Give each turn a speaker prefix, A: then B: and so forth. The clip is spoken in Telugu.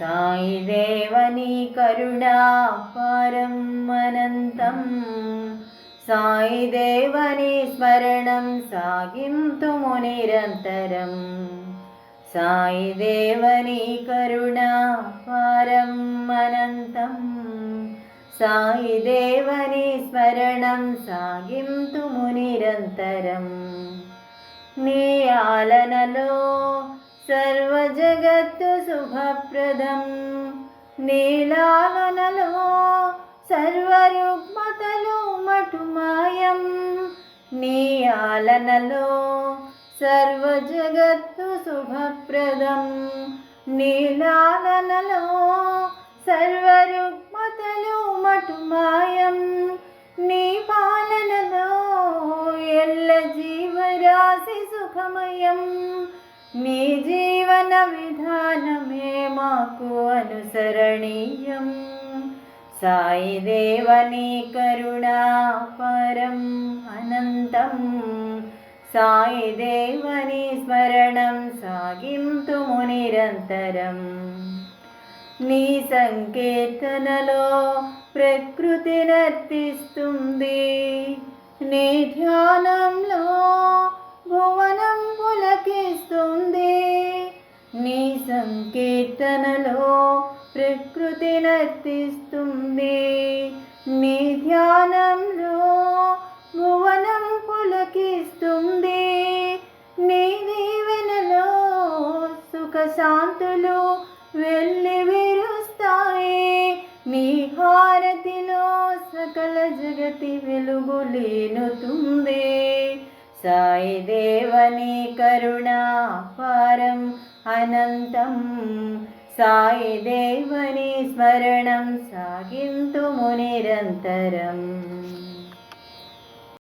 A: సాయి దేవని కరుణా అనంతం. సాయి దేవని స్మరణం సాగింతుము నిరంతరం సాయి దేవని కరుణా అనంతం. సాయి దేవని స్మరణం సాగింతుము నిరంతరం నీ ఆలనలో సర్వ జగత్తు శుభప్రదం. నీలాలనలో సర్వరుగ్మతలు మటుమాయం. నీ ఆలనలో సర్వ జగత్తు శుభప్రదం. నీలాలనలో సర్వరుగ్మతలు మటుమాయం. నీ పాలనలో ఎల్ల జీవరాశి సుఖమయం. నీ జీ జీవన విధానమే మాకు అనుసరణీయం. సాయి దేవని కరుణా పరం అనంతం. సాయి దేవని స్మరణం సాగింతుము నిరంతరం నీ సంకీర్తనలో ప్రకృతి నర్తిస్తుంది. నీ ధ్యానంలో భువ సంకీర్తనలో ప్రకృతి నర్తిస్తుంది. నీ ధ్యానంలో భువనం పులకిస్తుంది. నీ దీవెనలో సుఖ శాంతులు వెళ్ళి విరుస్తాయి. నీ హారతిలో సకల జగతి వెలుగులేనుతుంది. సాయి దేవని కరుణా పారం अनन्तं साये देवनिस्मरणं सा किन्तु मुनिरन्तरम्।